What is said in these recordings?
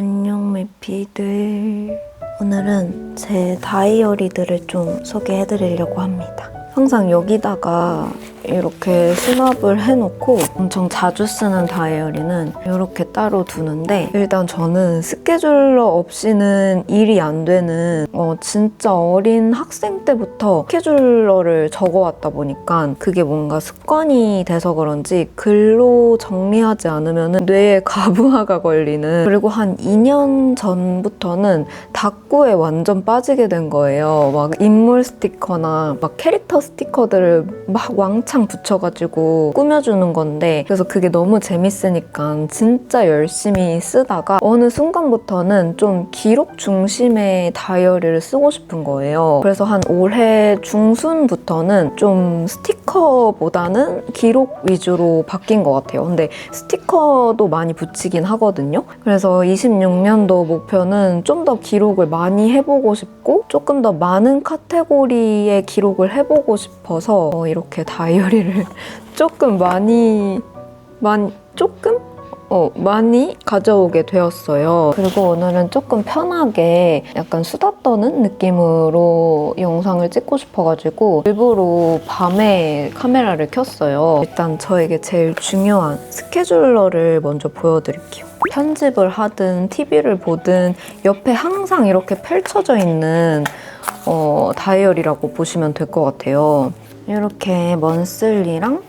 안녕 매피들. 오늘은 제 다이어리들을 좀 소개해드리려고 합니다. 항상 여기다가 이렇게 수납을 해놓고 엄청 자주 쓰는 다이어리는 이렇게 따로 두는데 일단 저는 스케줄러 없이는 일이 안 되는 어, 진짜 어린 학생 때부터 스케줄러를 적어왔다 보니까 그게 뭔가 습관이 돼서 그런지 글로 정리하지 않으면 뇌에 가부하가 걸리는 그리고 한 2년 전부터는 닭구에 완전 빠지게 된 거예요. 막 인물 스티커나 막 캐릭터 스티커들을 막 왕창 붙여가지고 꾸며주는 건데 그래서 그게 너무 재밌으니까 진짜 열심히 쓰다가 어느 순간부터는 좀 기록 중심의 다이어리를 쓰고 싶은 거예요. 그래서 한 올해 중순부터는 좀 스 티커보다는 기록 위주로 바뀐 것 같아요. 근데 스티커도 많이 붙이긴 하거든요. 그래서 26년도 목표는 좀 더 기록을 많이 해보고 싶고 조금 더 많은 카테고리의 기록을 해보고 싶어서 어, 이렇게 다이어리를 조금 많이 많이 조금 어, 많이 가져오게 되었어요. 그리고 오늘은 조금 편하게 약간 수다 떠는 느낌으로 영상을 찍고 싶어가지고 일부러 밤에 카메라를 켰어요. 일단 저에게 제일 중요한 스케줄러를 먼저 보여드릴게요. 편집을 하든 TV를 보든 옆에 항상 이렇게 펼쳐져 있는 어, 다이어리라고 보시면 될 것 같아요. 이렇게 먼슬리랑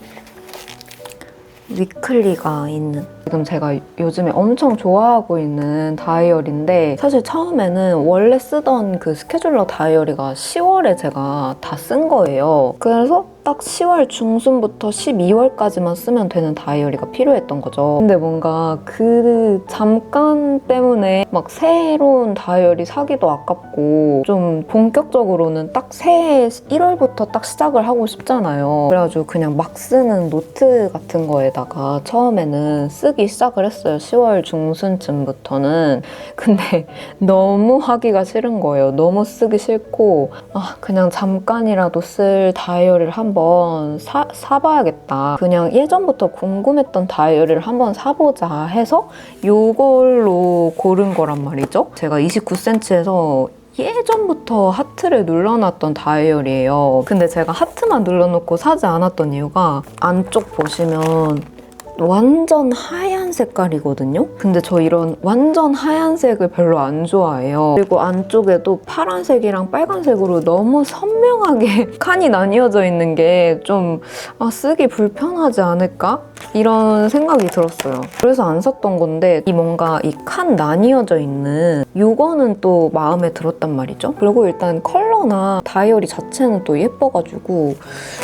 위클리가 있는 지금 제가 요즘에 엄청 좋아하고 있는 다이어리인데 사실 처음에는 원래 쓰던 그 스케줄러 다이어리가 10월에 제가 다 쓴 거예요. 그래서 딱 10월 중순부터 12월까지만 쓰면 되는 다이어리가 필요했던 거죠. 근데 뭔가 그 잠깐 때문에 막 새로운 다이어리 사기도 아깝고 좀 본격적으로는 딱 새해 1월부터 딱 시작을 하고 싶잖아요. 그래가지고 그냥 막 쓰는 노트 같은 거에다가 처음에는 쓰기 시작을 했어요. 10월 중순쯤부터는. 근데 너무 하기가 싫은 거예요. 너무 쓰기 싫고 아 그냥 잠깐이라도 쓸 다이어리를 한번 사, 사봐야겠다. 그냥 예전부터 궁금했던 다이어리를 한번 사보자 해서 이걸로 고른 거란 말이죠. 제가 29cm에서 예전부터 하트를 눌러놨던 다이어리예요. 근데 제가 하트만 눌러놓고 사지 않았던 이유가 안쪽 보시면 완전 하얀 색깔이거든요. 근데 저 이런 완전 하얀색을 별로 안 좋아해요. 그리고 안쪽에도 파란색이랑 빨간색으로 너무 선명하게 칸이 나뉘어져 있는 게 좀 아, 쓰기 불편하지 않을까? 이런 생각이 들었어요. 그래서 안 샀던 건데 이 뭔가 이 칸 나뉘어져 있는 이거는 또 마음에 들었단 말이죠. 그리고 일단 컬러나 다이어리 자체는 또 예뻐가지고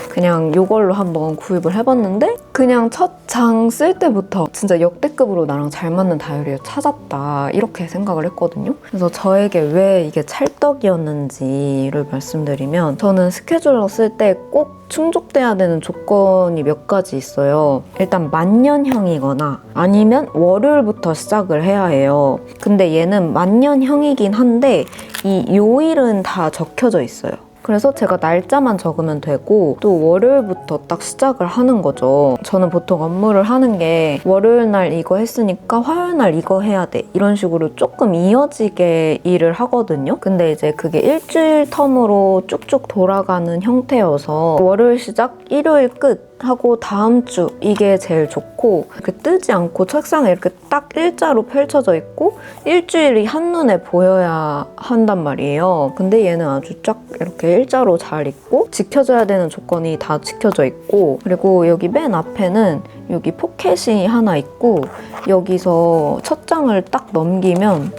그냥 이걸로 한번 구입을 해봤는데 그냥 첫 장 쓸 때부터 진짜 역대급으로 나랑 잘 맞는 다이어리를 찾았다 이렇게 생각을 했거든요. 그래서 저에게 왜 이게 찰떡이었는지를 말씀드리면 저는 스케줄러 쓸 때 꼭 충족돼야 되는 조건이 몇 가지 있어요. 일단 만년형이거나 아니면 월요일부터 시작을 해야 해요. 근데 얘는 만년형이긴 한데 이 요일은 다 적혀져 있어요. 그래서 제가 날짜만 적으면 되고 또 월요일부터 딱 시작을 하는 거죠. 저는 보통 업무를 하는 게 월요일 날 이거 했으니까 화요일 날 이거 해야 돼. 이런 식으로 조금 이어지게 일을 하거든요. 근데 이제 그게 일주일 텀으로 쭉쭉 돌아가는 형태여서 월요일 시작, 일요일 끝 하고 다음 주 이게 제일 좋고 이렇게 뜨지 않고 책상에 이렇게 딱 일자로 펼쳐져 있고 일주일이 한눈에 보여야 한단 말이에요. 근데 얘는 아주 쫙 이렇게 일자로 잘 있고 지켜져야 되는 조건이 다 지켜져 있고 그리고 여기 맨 앞에는 여기 포켓이 하나 있고 여기서 첫 장을 딱 넘기면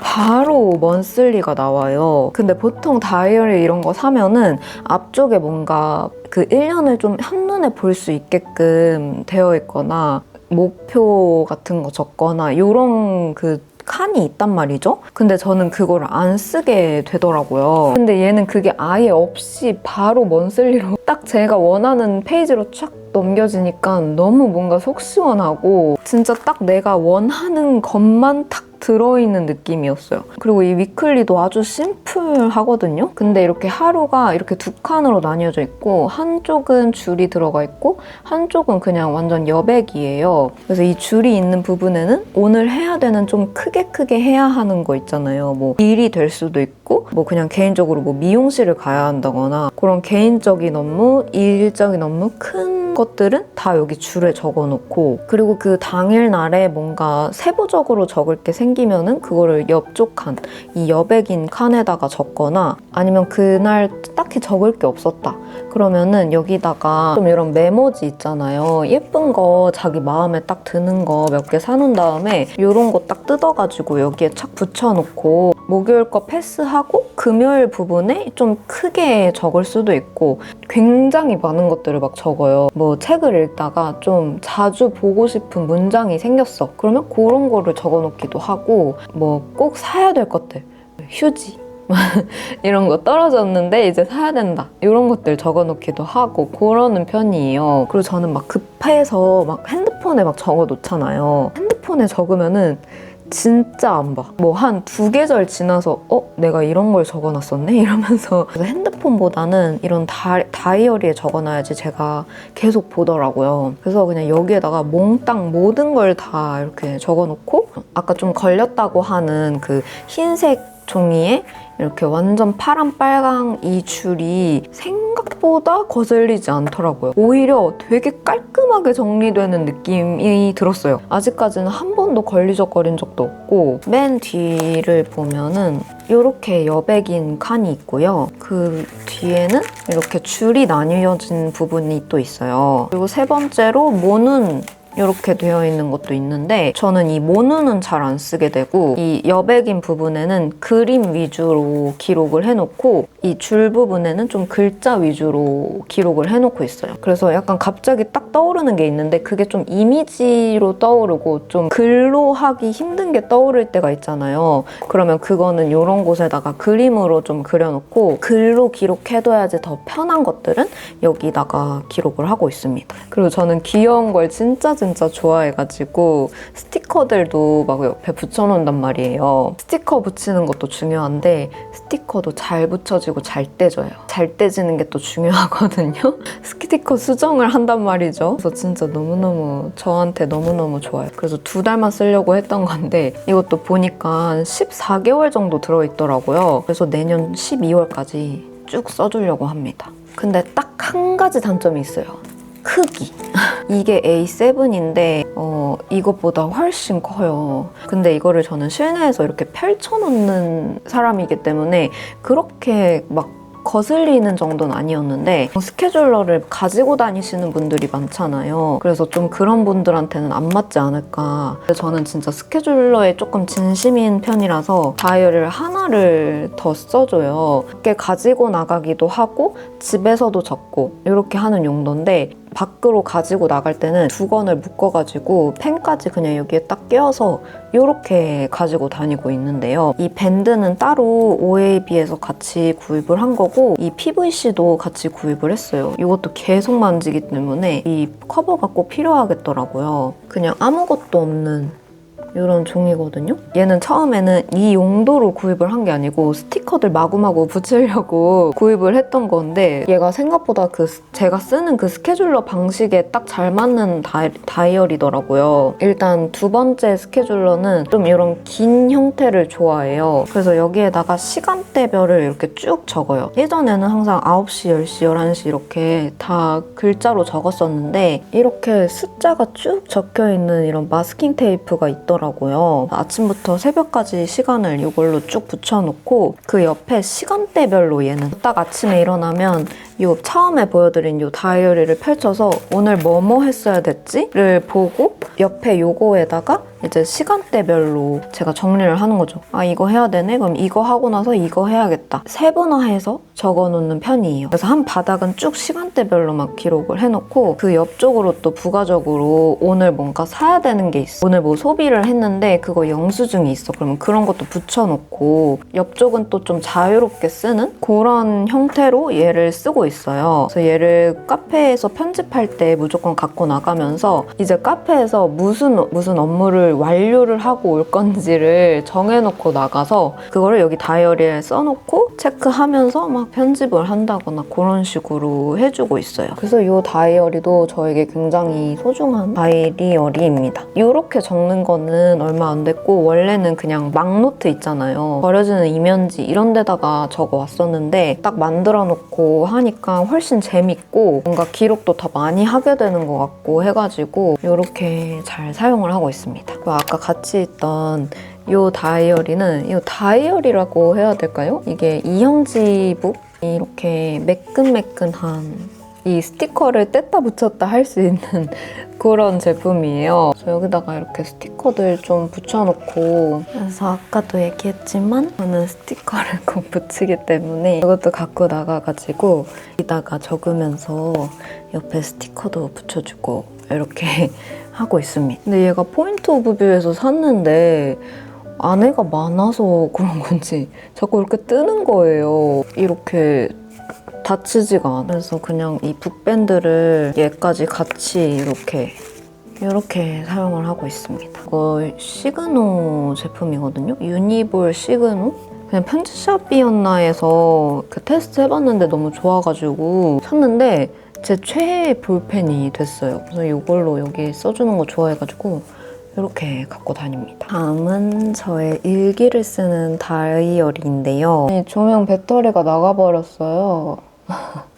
바로 먼슬리가 나와요. 근데 보통 다이어리 이런 거 사면은 앞쪽에 뭔가 그 1년을 좀 한눈에 볼 수 있게끔 되어 있거나 목표 같은 거 적거나 이런 그 칸이 있단 말이죠. 근데 저는 그걸 안 쓰게 되더라고요. 근데 얘는 그게 아예 없이 바로 먼슬리로 딱 제가 원하는 페이지로 쫙 넘겨지니까 너무 뭔가 속 시원하고 진짜 딱 내가 원하는 것만 탁 들어있는 느낌이었어요. 그리고 이 위클리도 아주 심플하거든요. 근데 이렇게 하루가 이렇게 두 칸으로 나뉘어져 있고 한쪽은 줄이 들어가 있고 한쪽은 그냥 완전 여백이에요. 그래서 이 줄이 있는 부분에는 오늘 해야 되는 좀 크게 크게 해야 하는 거 있잖아요. 뭐 일이 될 수도 있고 뭐 그냥 개인적으로 뭐 미용실을 가야 한다거나 그런 개인적인 업무, 일적인 업무 큰 것들은 다 여기 줄에 적어놓고 그리고 그 당일 날에 뭔가 세부적으로 적을 게 생 기면은 그거를 옆쪽 칸, 이 여백인 칸에다가 적거나 아니면 그날 딱히 적을 게 없었다. 그러면은 여기다가 좀 이런 메모지 있잖아요. 예쁜 거 자기 마음에 딱 드는 거 몇 개 사놓은 다음에 이런 거 딱 뜯어가지고 여기에 착 붙여놓고 목요일 거 패스하고 금요일 부분에 좀 크게 적을 수도 있고 굉장히 많은 것들을 막 적어요. 뭐 책을 읽다가 좀 자주 보고 싶은 문장이 생겼어. 그러면 그런 거를 적어놓기도 하고 뭐 꼭 사야 될 것들. 휴지. 이런 거 떨어졌는데 이제 사야 된다. 이런 것들 적어놓기도 하고 그러는 편이에요. 그리고 저는 막 급해서 막 핸드폰에 막 적어놓잖아요. 핸드폰에 적으면은 진짜 안 봐. 뭐 한 두 계절 지나서 어 내가 이런 걸 적어놨었네 이러면서 그래서 핸드폰보다는 이런 다, 다이어리에 적어놔야지 제가 계속 보더라고요. 그래서 그냥 여기에다가 몽땅 모든 걸 다 이렇게 적어놓고 아까 좀 걸렸다고 하는 그 흰색 종이에 이렇게 완전 파란 빨강 이 줄이 생각보다 거슬리지 않더라고요. 오히려 되게 깔끔하게 정리되는 느낌이 들었어요. 아직까지는 한 번도 걸리적거린 적도 없고 맨 뒤를 보면은 이렇게 여백인 칸이 있고요. 그 뒤에는 이렇게 줄이 나뉘어진 부분이 또 있어요. 그리고 세 번째로 모는 이렇게 되어 있는 것도 있는데 저는 이 모누는 잘안 쓰게 되고 이 여백인 부분에는 그림 위주로 기록을 해놓고 이 줄 부분에는 좀 글자 위주로 기록을 해놓고 있어요. 그래서 약간 갑자기 딱 떠오르는 게 있는데 그게 좀 이미지로 떠오르고 좀 글로 하기 힘든 게 떠오를 때가 있잖아요. 그러면 그거는 이런 곳에다가 그림으로 좀 그려놓고 글로 기록해둬야지 더 편한 것들은 여기다가 기록을 하고 있습니다. 그리고 저는 귀여운 걸 진짜 진짜 좋아해가지고 스티커들도 막 옆에 붙여놓는단 말이에요. 스티커 붙이는 것도 중요한데 스티커도 잘 붙여지고 잘 떼져요. 잘 떼지는 게 또 중요하거든요. 스티커 수정을 한단 말이죠. 그래서 진짜 너무너무 저한테 너무너무 좋아요. 그래서 두 달만 쓰려고 했던 건데 이것도 보니까 14개월 정도 들어있더라고요. 그래서 내년 12월까지 쭉 써주려고 합니다. 근데 딱 한 가지 단점이 있어요. 크기. 이게 A7인데 어, 이것보다 훨씬 커요. 근데 이거를 저는 실내에서 이렇게 펼쳐놓는 사람이기 때문에 그렇게 막 거슬리는 정도는 아니었는데 스케줄러를 가지고 다니시는 분들이 많잖아요. 그래서 좀 그런 분들한테는 안 맞지 않을까. 저는 진짜 스케줄러에 조금 진심인 편이라서 다이어리를 하나를 더 써줘요. 이렇게 가지고 나가기도 하고 집에서도 적고 이렇게 하는 용도인데 밖으로 가지고 나갈 때는 두 권을 묶어가지고 펜까지 그냥 여기에 딱 껴서 이렇게 가지고 다니고 있는데요. 이 밴드는 따로 OAB에서 같이 구입을 한 거고 이 PVC도 같이 구입을 했어요. 이것도 계속 만지기 때문에 이 커버가 꼭 필요하겠더라고요. 그냥 아무것도 없는 이런 종이거든요. 얘는 처음에는 이 용도로 구입을 한 게 아니고 스티커들 마구마구 붙이려고 구입을 했던 건데 얘가 생각보다 그 스- 제가 쓰는 그 스케줄러 방식에 딱 잘 맞는 다이, 다이어리더라고요. 일단 두 번째 스케줄러는 좀 이런 긴 형태를 좋아해요. 그래서 여기에다가 시간대별을 이렇게 쭉 적어요. 예전에는 항상 9시, 10시, 11시 이렇게 다 글자로 적었었는데 이렇게 숫자가 쭉 적혀 있는 이런 마스킹 테이프가 있더라고요. 아침부터 새벽까지 시간을 이걸로 쭉 붙여놓고 그 옆에 시간대별로 얘는. 딱 아침에 일어나면 이 처음에 보여드린 이 다이어리를 펼쳐서 오늘 뭐뭐 했어야 됐지를 보고 옆에 요거에다가 이제 시간대별로 제가 정리를 하는 거죠. 아 이거 해야 되네? 그럼 이거 하고 나서 이거 해야겠다. 세분화해서 적어놓는 편이에요. 그래서 한 바닥은 쭉 시간대별로 막 기록을 해놓고 그 옆쪽으로 또 부가적으로 오늘 뭔가 사야 되는 게 있어. 오늘 뭐 소비를 했는데 그거 영수증이 있어. 그러면 그런 것도 붙여놓고 옆쪽은 또 좀 자유롭게 쓰는 그런 형태로 얘를 쓰고 있어요. 그래서 얘를 카페에서 편집할 때 무조건 갖고 나가면서 이제 카페에서 무슨 무슨 업무를 완료를 하고 올 건지를 정해놓고 나가서 그거를 여기 다이어리에 써놓고 체크하면서 막 편집을 한다거나 그런 식으로 해주고 있어요. 그래서 이 다이어리도 저에게 굉장히 소중한 다이어리입니다. 이렇게 적는 거는 얼마 안 됐고 원래는 그냥 막노트 있잖아요. 버려지는 이면지 이런 데다가 적어 왔었는데 딱 만들어 놓고 하니까 훨씬 재밌고 뭔가 기록도 더 많이 하게 되는 것 같고 해가지고 이렇게 잘 사용을 하고 있습니다. 아까 같이 있던 이 다이어리는 이 다이어리라고 해야 될까요? 이게 이형지북 이렇게 매끈매끈한 이 스티커를 뗐다 붙였다 할 수 있는 그런 제품이에요. 그래서 여기다가 이렇게 스티커들 좀 붙여놓고 그래서 아까도 얘기했지만 저는 스티커를 꼭 붙이기 때문에 이것도 갖고 나가가지고 이다가 적으면서 옆에 스티커도 붙여주고 이렇게 하고 있습니다. 근데 얘가 포인트 오브 뷰에서 샀는데 안에가 많아서 그런 건지 자꾸 이렇게 뜨는 거예요. 이렇게 닫히지가 않아. 그래서 그냥 이 북밴드를 얘까지 같이 이렇게 이렇게 사용을 하고 있습니다. 이거 시그노 제품이거든요. 유니볼 시그노? 그냥 편집샵이었나 해서 그 테스트 해봤는데 너무 좋아가지고 샀는데 제 최애 볼펜이 됐어요. 그래서 이걸로 여기 써주는 거 좋아해가지고 이렇게 갖고 다닙니다. 다음은 저의 일기를 쓰는 다이어리인데요. 이 조명 배터리가 나가버렸어요.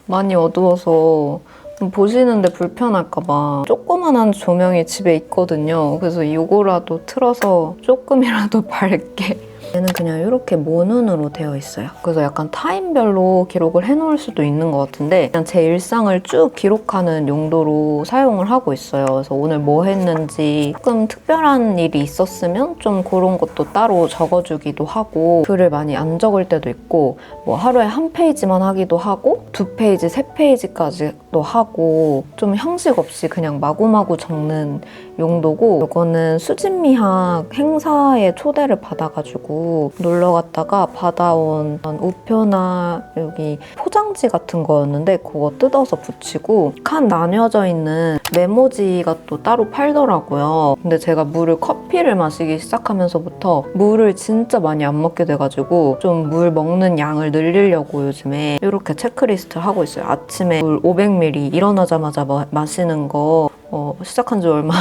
많이 어두워서 좀 보시는데 불편할까봐 조그만한 조명이 집에 있거든요. 그래서 이거라도 틀어서 조금이라도 밝게 얘는 그냥 이렇게 모눈으로 되어 있어요. 그래서 약간 타임별로 기록을 해놓을 수도 있는 것 같은데 그냥 제 일상을 쭉 기록하는 용도로 사용을 하고 있어요. 그래서 오늘 뭐 했는지 조금 특별한 일이 있었으면 좀 그런 것도 따로 적어주기도 하고 글을 많이 안 적을 때도 있고 뭐 하루에 한 페이지만 하기도 하고 두 페이지, 세 페이지까지도 하고 좀 형식 없이 그냥 마구마구 적는 용도고 이거는 수진미학 행사에 초대를 받아가지고 놀러 갔다가 받아온 우표나 여기 포장지 같은 거였는데 그거 뜯어서 붙이고 칸 나뉘어져 있는 메모지가 또 따로 팔더라고요. 근데 제가 물을 커피를 마시기 시작하면서부터 물을 진짜 많이 안 먹게 돼가지고 좀 물 먹는 양을 늘리려고 요즘에 이렇게 체크리스트 하고 있어요. 아침에 물 500ml 일어나자마자 마- 마시는 거 어, 시작한 지 얼마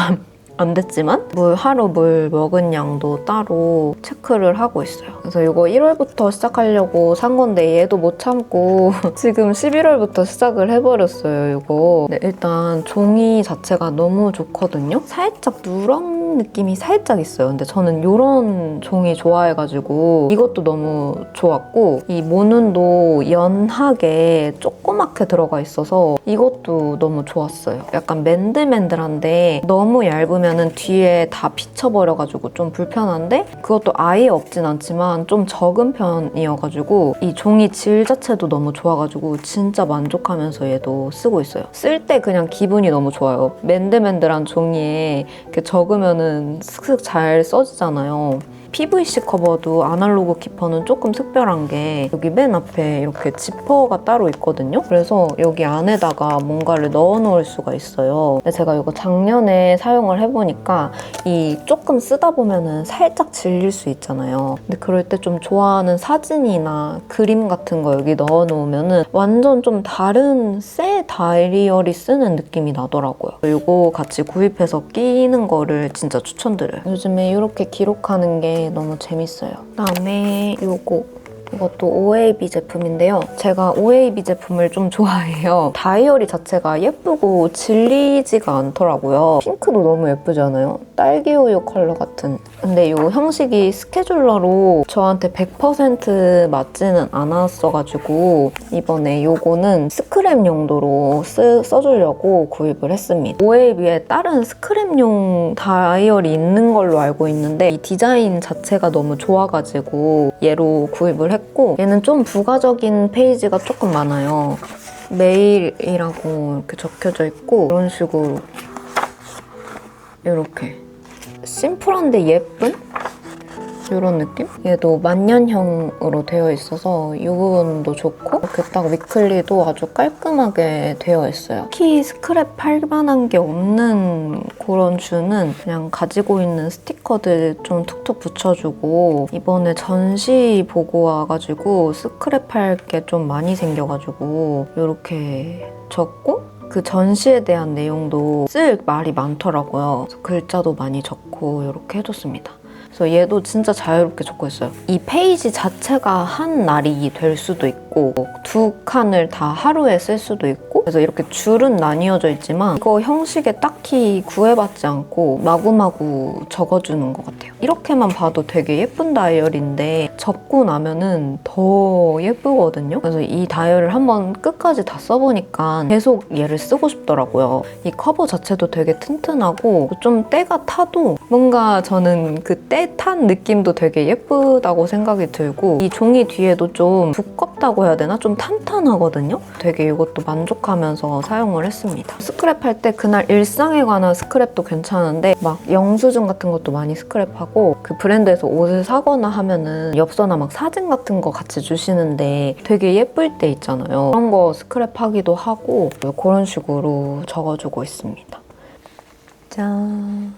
안 됐지만 물 하루 물 먹은 양도 따로 체크를 하고 있어요. 그래서 이거 1월부터 시작하려고 산 건데 얘도 못 참고 지금 11월부터 시작을 해버렸어요. 이거 네, 일단 종이 자체가 너무 좋거든요. 살짝 누런 느낌이 살짝 있어요. 근데 저는 이런 종이 좋아해가지고 이것도 너무 좋았고 이 모눈도 연하게 조그맣게 들어가 있어서 이것도 너무 좋았어요. 약간 맨들맨들한데 너무 얇으면 뒤에 다 비쳐버려가지고 좀 불편한데 그것도 아예 없진 않지만 좀 적은 편이어가지고 이 종이 질 자체도 너무 좋아가지고 진짜 만족하면서 얘도 쓰고 있어요. 쓸 때 그냥 기분이 너무 좋아요. 맨들맨들한 종이에 이렇게 적으면은 슥슥 잘 써지잖아요. PVC 커버도 아날로그 키퍼는 조금 특별한 게 여기 맨 앞에 이렇게 지퍼가 따로 있거든요. 그래서 여기 안에다가 뭔가를 넣어 놓을 수가 있어요. 제가 이거 작년에 사용을 해보니까 이 조금 쓰다 보면은 살짝 질릴 수 있잖아요. 근데 그럴 때 좀 좋아하는 사진이나 그림 같은 거 여기 넣어 놓으면은 완전 좀 다른 새 다이어리 쓰는 느낌이 나더라고요. 이거 같이 구입해서 끼는 거를 진짜 추천드려요. 요즘에 이렇게 기록하는 게 너무 재밌어요. 그다음에 이거 이것도 OAB 제품인데요. 제가 OAB 제품을 좀 좋아해요. 다이어리 자체가 예쁘고 질리지가 않더라고요. 핑크도 너무 예쁘잖아요. 딸기 우유 컬러 같은. 근데 이 형식이 스케줄러로 저한테 100% 맞지는 않았어가지고 이번에 이거는 스크랩 용도로 쓰, 써주려고 구입을 했습니다. OAB에 다른 스크랩용 다이어리 있는 걸로 알고 있는데 이 디자인 자체가 너무 좋아가지고 얘로 구입을 했고 얘는 좀 부가적인 페이지가 조금 많아요. 메일이라고 이렇게 적혀져 있고 이런 식으로. 이렇게. 심플한데 예쁜 이런 느낌? 얘도 만년형으로 되어 있어서 이 부분도 좋고 이렇게 딱 위클리도 아주 깔끔하게 되어 있어요. 특히 스크랩 할 만한 게 없는 그런 슈는 그냥 가지고 있는 스티커들 좀 툭툭 붙여주고 이번에 전시 보고 와가지고 스크랩 할 게 좀 많이 생겨가지고 이렇게 적고 그 전시에 대한 내용도 쓸 말이 많더라고요. 글자도 많이 적고 이렇게 해줬습니다. 그래서 얘도 진짜 자유롭게 적고 있어요. 이 페이지 자체가 한 날이 될 수도 있고 두 칸을 다 하루에 쓸 수도 있고 그래서 이렇게 줄은 나뉘어져 있지만 이거 형식에 딱히 구애받지 않고 마구마구 적어주는 것 같아요. 이렇게만 봐도 되게 예쁜 다이어리인데 접고 나면은 더 예쁘거든요. 그래서 이 다이어리를 한번 끝까지 다 써보니까 계속 얘를 쓰고 싶더라고요. 이 커버 자체도 되게 튼튼하고 좀 때가 타도 뭔가 저는 그 때 탄 느낌도 되게 예쁘다고 생각이 들고 이 종이 뒤에도 좀 두껍다고 해야 되나? 좀 탄탄하거든요? 되게 이것도 만족하면서 사용을 했습니다. 스크랩 할 때 그날 일상에 관한 스크랩도 괜찮은데 막 영수증 같은 것도 많이 스크랩하고 그 브랜드에서 옷을 사거나 하면은 엽서나 막 사진 같은 거 같이 주시는데 되게 예쁠 때 있잖아요. 그런 거 스크랩하기도 하고 그런 식으로 적어주고 있습니다. 짠.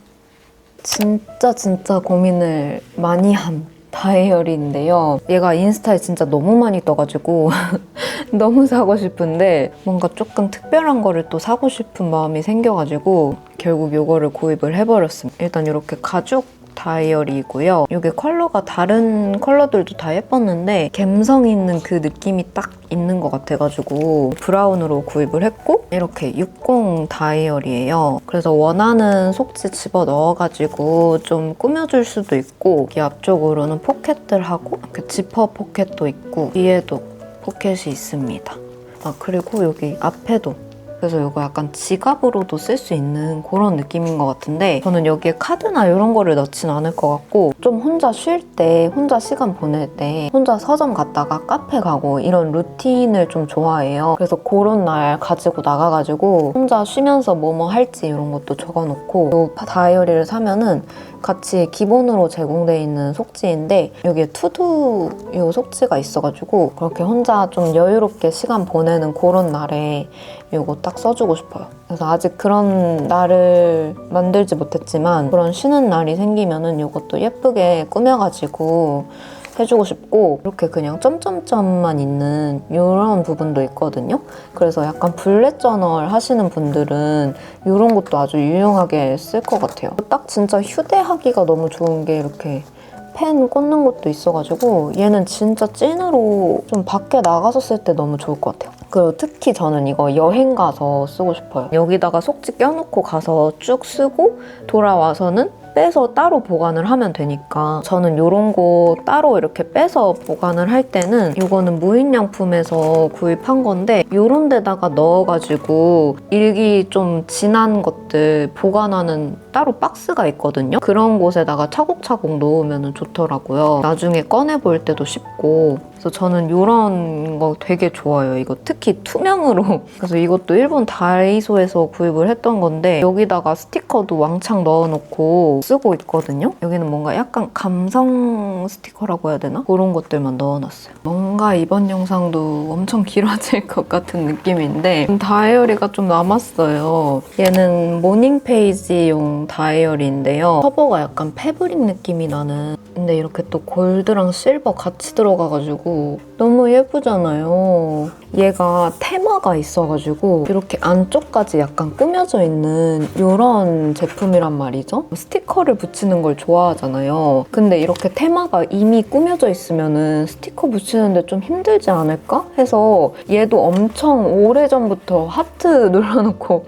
진짜 진짜 고민을 많이 한 다이어리인데요. 얘가 인스타에 진짜 너무 많이 떠가지고 너무 사고 싶은데 뭔가 조금 특별한 거를 또 사고 싶은 마음이 생겨가지고 결국 이거를 구입을 해버렸습니다. 일단 이렇게 가죽 다이어리이고요. 이게 컬러가 다른 컬러들도 다 예뻤는데 감성 있는 그 느낌이 딱 있는 것 같아가지고 브라운으로 구입을 했고 이렇게 60 다이어리예요. 그래서 원하는 속지 집어 넣어가지고 좀 꾸며줄 수도 있고 이 앞쪽으로는 포켓들하고 이렇게 지퍼 포켓도 있고 뒤에도 포켓이 있습니다. 아 그리고 여기 앞에도 그래서 이거 약간 지갑으로도 쓸 수 있는 그런 느낌인 것 같은데 저는 여기에 카드나 이런 거를 넣진 않을 것 같고 좀 혼자 쉴 때, 혼자 시간 보낼 때 혼자 서점 갔다가 카페 가고 이런 루틴을 좀 좋아해요. 그래서 그런 날 가지고 나가가지고 혼자 쉬면서 뭐뭐 할지 이런 것도 적어놓고 이 다이어리를 사면은 같이 기본으로 제공되어 있는 속지인데 여기에 투두 요 속지가 있어가지고 그렇게 혼자 좀 여유롭게 시간 보내는 그런 날에 이거 딱 써주고 싶어요. 그래서 아직 그런 날을 만들지 못했지만 그런 쉬는 날이 생기면은 이것도 예쁘게 꾸며가지고 해주고 싶고 이렇게 그냥 점점점만 있는 이런 부분도 있거든요. 그래서 약간 블랙 저널 하시는 분들은 이런 것도 아주 유용하게 쓸 것 같아요. 딱 진짜 휴대하기가 너무 좋은 게 이렇게 펜 꽂는 것도 있어가지고 얘는 진짜 찐으로 좀 밖에 나가서 쓸 때 너무 좋을 것 같아요. 그리고 특히 저는 이거 여행 가서 쓰고 싶어요. 여기다가 속지 껴놓고 가서 쭉 쓰고 돌아와서는 빼서 따로 보관을 하면 되니까 저는 이런 거 따로 이렇게 빼서 보관을 할 때는 이거는 무인양품에서 구입한 건데 이런 데다가 넣어가지고 일기 좀 진한 것들 보관하는 따로 박스가 있거든요. 그런 곳에다가 차곡차곡 놓으면 좋더라고요. 나중에 꺼내볼 때도 쉽고 그래서 저는 이런 거 되게 좋아요. 이거 특히 투명으로. 그래서 이것도 일본 다이소에서 구입을 했던 건데 여기다가 스티커도 왕창 넣어놓고 쓰고 있거든요. 여기는 뭔가 약간 감성 스티커라고 해야 되나? 그런 것들만 넣어놨어요. 뭔가 이번 영상도 엄청 길어질 것 같은 느낌인데 다이어리가 좀 남았어요. 얘는 모닝 페이지용 다이어리인데요. 커버가 약간 패브릭 느낌이 나는 근데 이렇게 또 골드랑 실버 같이 들어가가지고 너무 예쁘잖아요. 얘가 테마가 있어가지고 이렇게 안쪽까지 약간 꾸며져 있는 이런 제품이란 말이죠. 스티커를 붙이는 걸 좋아하잖아요. 근데 이렇게 테마가 이미 꾸며져 있으면은 스티커 붙이는데 좀 힘들지 않을까 해서 얘도 엄청 오래전부터 하트 눌러놓고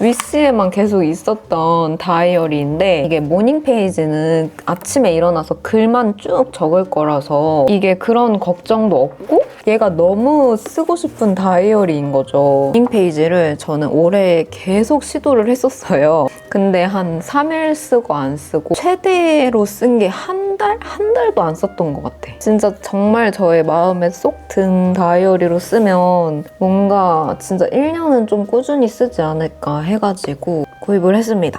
위시에만 계속 있었던 다 이어리인데 이게 모닝 페이지는 아침에 일어나서 글만 쭉 적을 거라서 이게 그런 걱정도 없고 얘가 너무 쓰고 싶은 다이어리인 거죠. 모닝 페이지를 저는 올해 계속 시도를 했었어요. 근데 한 3일 쓰고 안 쓰고 최대로 쓴 게 한 달? 한 달도 안 썼던 것 같아. 진짜 정말 저의 마음에 쏙 든 다이어리로 쓰면 뭔가 진짜 1년은 좀 꾸준히 쓰지 않을까 해가지고 구입을 했습니다.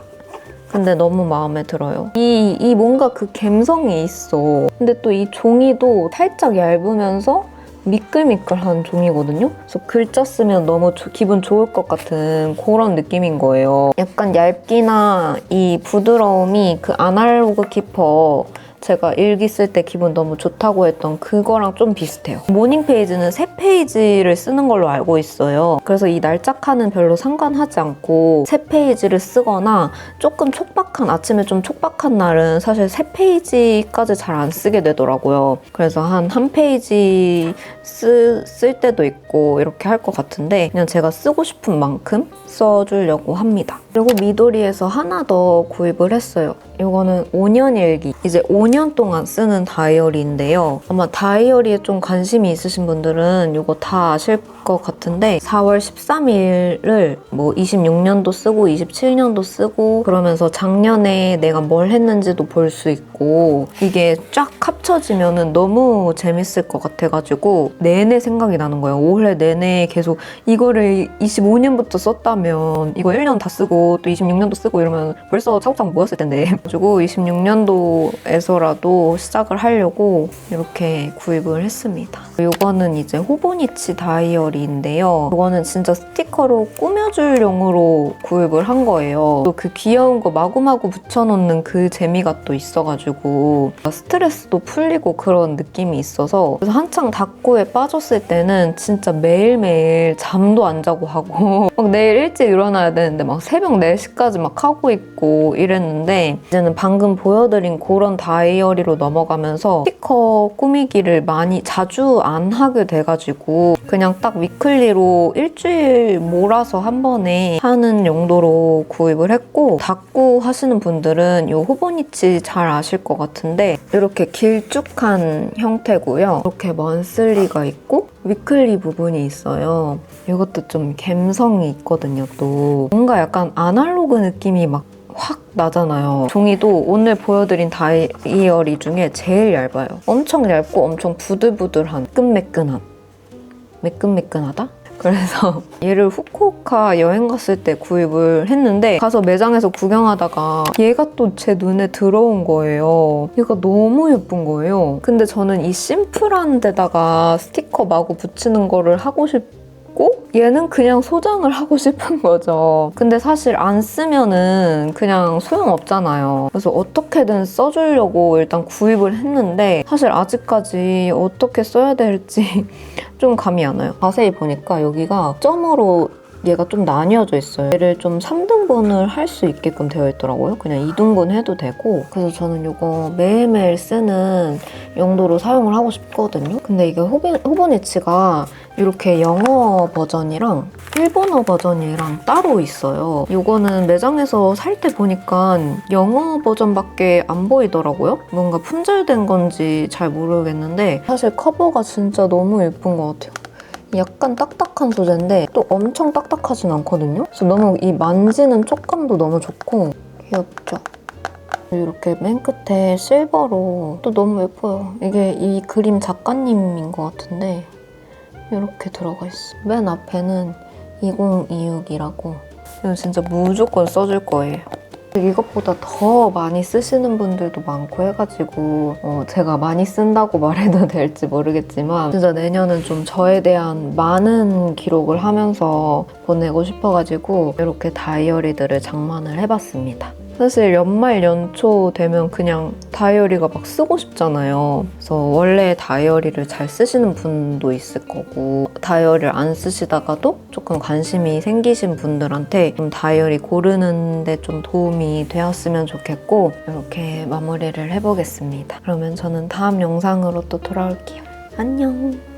근데 너무 마음에 들어요. 이, 이 뭔가 그 감성이 있어. 근데 또 이 종이도 살짝 얇으면서 미끌미끌한 종이거든요. 그래서 글자 쓰면 너무 조- 기분 좋을 것 같은 그런 느낌인 거예요. 약간 얇기나 이 부드러움이 그 아날로그 키퍼 제가 일기 쓸 때 기분 너무 좋다고 했던 그거랑 좀 비슷해요. 모닝 페이지는 세 페이지를 쓰는 걸로 알고 있어요. 그래서 이 날짜칸은 별로 상관하지 않고 세 페이지를 쓰거나 조금 촉박한 아침에 좀 촉박한 날은 사실 세 페이지까지 잘 안 쓰게 되더라고요. 그래서 한한 페이지 쓰, 쓸 때도 있고 이렇게 할 것 같은데 그냥 제가 쓰고 싶은 만큼 써주려고 합니다. 그리고 미도리에서 하나 더 구입을 했어요. 이거는 5년 일기. 이제 5년 동안 쓰는 다이어리인데요. 아마 다이어리에 좀 관심이 있으신 분들은 이거 다 아실 것 같은데 4월 13일을 뭐 26년도 쓰고 27년도 쓰고 그러면서 작년에 내가 뭘 했는지도 볼 수 있고 이게 쫙 합쳐지면은 너무 재밌을 것 같아가지고 내내 생각이 나는 거예요. 올해 내내 계속 이거를 25년부터 썼다면 이거 1년 다 쓰고 또 26년도 쓰고 이러면 벌써 차곡차곡 모였을 텐데 가지고 26년도에서라도 시작을 하려고 이렇게 구입을 했습니다. 이거는 이제 호보니치 다이어리 인데요. 이거는 진짜 스티커로 꾸며줄 용으로 구입을 한 거예요. 또 그 귀여운 거 마구마구 붙여놓는 그 재미가 또 있어가지고 스트레스도 풀리고 그런 느낌이 있어서 그래서 한창 닭고에 빠졌을 때는 진짜 매일매일 잠도 안 자고 하고 막 내일 일찍 일어나야 되는데 막 새벽 4시까지 막 하고 있고 이랬는데 이제는 방금 보여드린 그런 다이어리로 넘어가면서 스티커 꾸미기를 많이 자주 안 하게 돼가지고 그냥 딱 위클리로 일주일 몰아서 한 번에 하는 용도로 구입을 했고 닭구 하시는 분들은 이 호보니치 잘 아실 것 같은데 이렇게 길쭉한 형태고요. 이렇게 먼슬리가 있고 위클리 부분이 있어요. 이것도 좀 감성이 있거든요, 또. 뭔가 약간 아날로그 느낌이 막 확 나잖아요. 종이도 오늘 보여드린 다이어리 중에 제일 얇아요. 엄청 얇고 엄청 부들부들한, 매끈매끈한. 매끈매끈하다? 그래서 얘를 후쿠오카 여행 갔을 때 구입을 했는데 가서 매장에서 구경하다가 얘가 또 제 눈에 들어온 거예요. 얘가 너무 예쁜 거예요. 근데 저는 이 심플한 데다가 스티커 마구 붙이는 거를 하고 싶고 얘는 그냥 소장을 하고 싶은 거죠. 근데 사실 안 쓰면은 그냥 소용없잖아요. 그래서 어떻게든 써주려고 일단 구입을 했는데 사실 아직까지 어떻게 써야 될지 좀 감이 안 와요. 자세히 보니까 여기가 점으로 얘가 좀 나뉘어져 있어요. 얘를 좀 3등분을 할 수 있게끔 되어 있더라고요. 그냥 2등분 해도 되고. 그래서 저는 이거 매일매일 쓰는 용도로 사용을 하고 싶거든요. 근데 이게 호보니치가 이렇게 영어 버전이랑 일본어 버전이랑 따로 있어요. 이거는 매장에서 살 때 보니까 영어 버전밖에 안 보이더라고요. 뭔가 품절된 건지 잘 모르겠는데 사실 커버가 진짜 너무 예쁜 것 같아요. 약간 딱딱한 소재인데 또 엄청 딱딱하진 않거든요. 그래서 너무 이 만지는 촉감도 너무 좋고 귀엽죠? 이렇게 맨 끝에 실버로 또 너무 예뻐요. 이게 이 그림 작가님인 것 같은데 이렇게 들어가 있어. 맨 앞에는 2026이라고 이거 진짜 무조건 써줄 거예요. 이것보다 더 많이 쓰시는 분들도 많고 해가지고 어, 제가 많이 쓴다고 말해도 될지 모르겠지만 진짜 내년은 좀 저에 대한 많은 기록을 하면서 보내고 싶어가지고 이렇게 다이어리들을 장만을 해봤습니다. 사실 연말 연초 되면 그냥 다이어리가 막 쓰고 싶잖아요. 그래서 원래 다이어리를 잘 쓰시는 분도 있을 거고 다이어리를 안 쓰시다가도 조금 관심이 생기신 분들한테 좀 다이어리 고르는데 좀 도움이 되었으면 좋겠고 이렇게 마무리를 해보겠습니다. 그러면 저는 다음 영상으로 또 돌아올게요. 안녕.